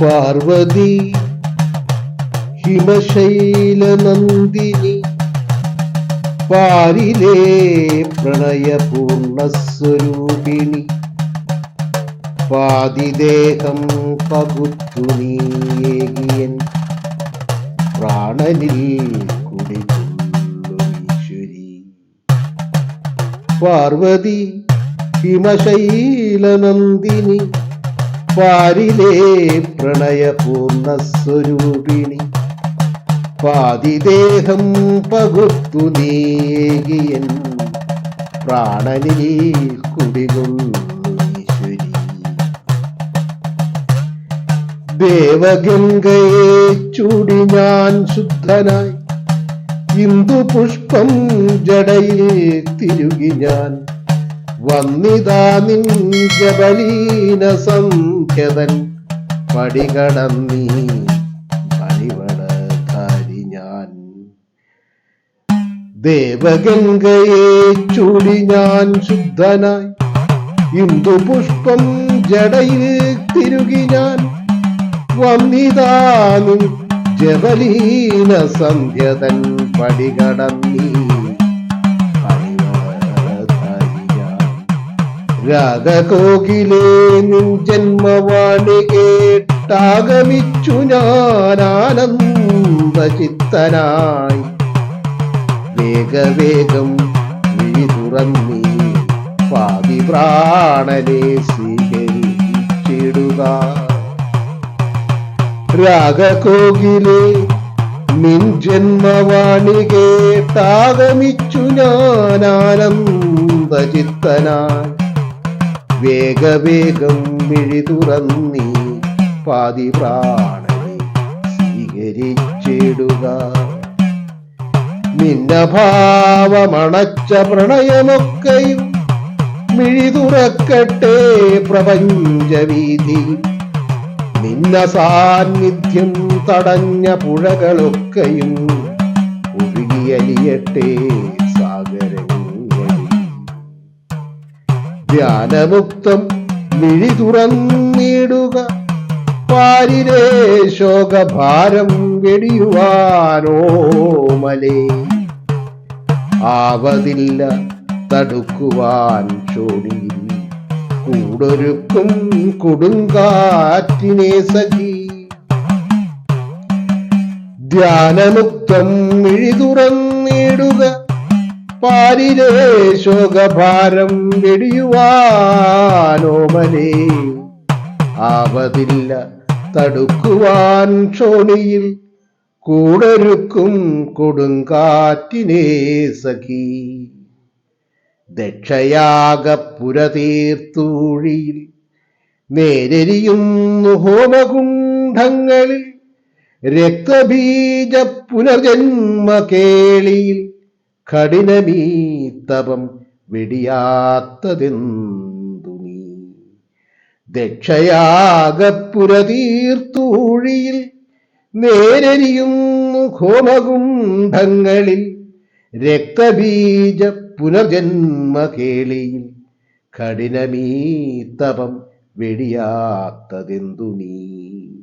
പാർവതി ഹിമശൈല നന്ദിനി പാരിലേ പ്രണയപൂർണസ്വരൂപിണി പാതിദേഹം പകുത്തു പ്രാണനിൽ കുടികൊള്ളുമീശ്വരി പാർവതി ഹിമശൈലനന്ദിനി പാരിലേ പ്രണയപൂർണ സ്വരൂപിണി പാതിദേഹം പകുത്തു നീകിയൻ പ്രാണനിൽ കുടികൊള്ളു ഈശ്വരി. ദേവഗംഗയെ ചൂടി ഞാൻ ശുദ്ധനായി. ഇന്ദുപുഷ്പം ജടയിൽ തിരുകി ഞാൻ. വന്നിതാ നിൻ ജബലീന സംഖ്യതൻ. പടികടന്നീ പണിവടധാരി ഞാൻ. ദേവഗംഗയെ ചൂടി ഞാൻ ശുദ്ധനായി. ഇന്ദു പുഷ്പം ജടയിൽ തിരുകി ഞാൻ. വന്നിതാ വന്നിതാനും ജബലീന സന്ധ്യതൻ പടികടന്നീ രാഗകോകിലേ നിൻ ജന്മവാണി കേട്ടാഗമിച്ചു ഞാൻ ആനന്ദചിത്തനായി വേഗവേഗം വിഴി തുറന്നീ പാതി പ്രാണനെ സ്വീകരിച്ചിടുക. രാഗകോകിലേ നിൻ ജന്മവാണി കേട്ടാഗമിച്ചു ഞാൻ ആനന്ദചിത്തനായി വേഗവേഗം മിഴി തുറന്നി പാതി പ്രാണനെ സ്വീകരിച്ചിടുക. നിന്റെ ഭാവമണച്ച പ്രണയമൊക്കെയും മിഴി തുറക്കട്ടെ പ്രപഞ്ചവീതി നിന്ന സാന്നിധ്യം തടഞ്ഞ പുഴകളൊക്കെയും ഒഴുകിയലിയട്ടെ ധ്യാനമുക്തം മിഴി തുറന്നിടുക. പാലിലെ ശോകഭാരം വെടിയുവാനോ മലേ. ആവതില്ല തടുക്കുവാൻ ചോടിയിൽ കൂടൊരുക്കും കൊടുങ്കാറ്റിനെ സഖി ധ്യാനമുക്തം മിഴി തുറന്നിടുക. പാരിരേ ശോകഭാരം വെടിയുവാനോമനെ ആവതില്ല തടുക്കുവാൻ ക്ഷോണിയിൽ കൂടൊരുക്കും കൊടുങ്കാറ്റിനെ സഖി. ദക്ഷയാഗപ്പുരതീർത്തൂഴിയിൽ നേരെരിയുന്നു ഹോമകുണ്ഠങ്ങളിൽ രക്തബീജ പുനർജന്മ കേളിയിൽ കഠിനമീ തപം വെടിയാത്തതെന്തു നീ? ദക്ഷയാഗപ്പുരതീർത്തൂഴിയിൽ നേരരിയുന്നു ഹോമകുണ്ഠങ്ങളിൽ രക്തബീജ പുനർജന്മ കേളിയിൽ കഠിനമീ തപം വെടിയാത്തതെന്തു നീ?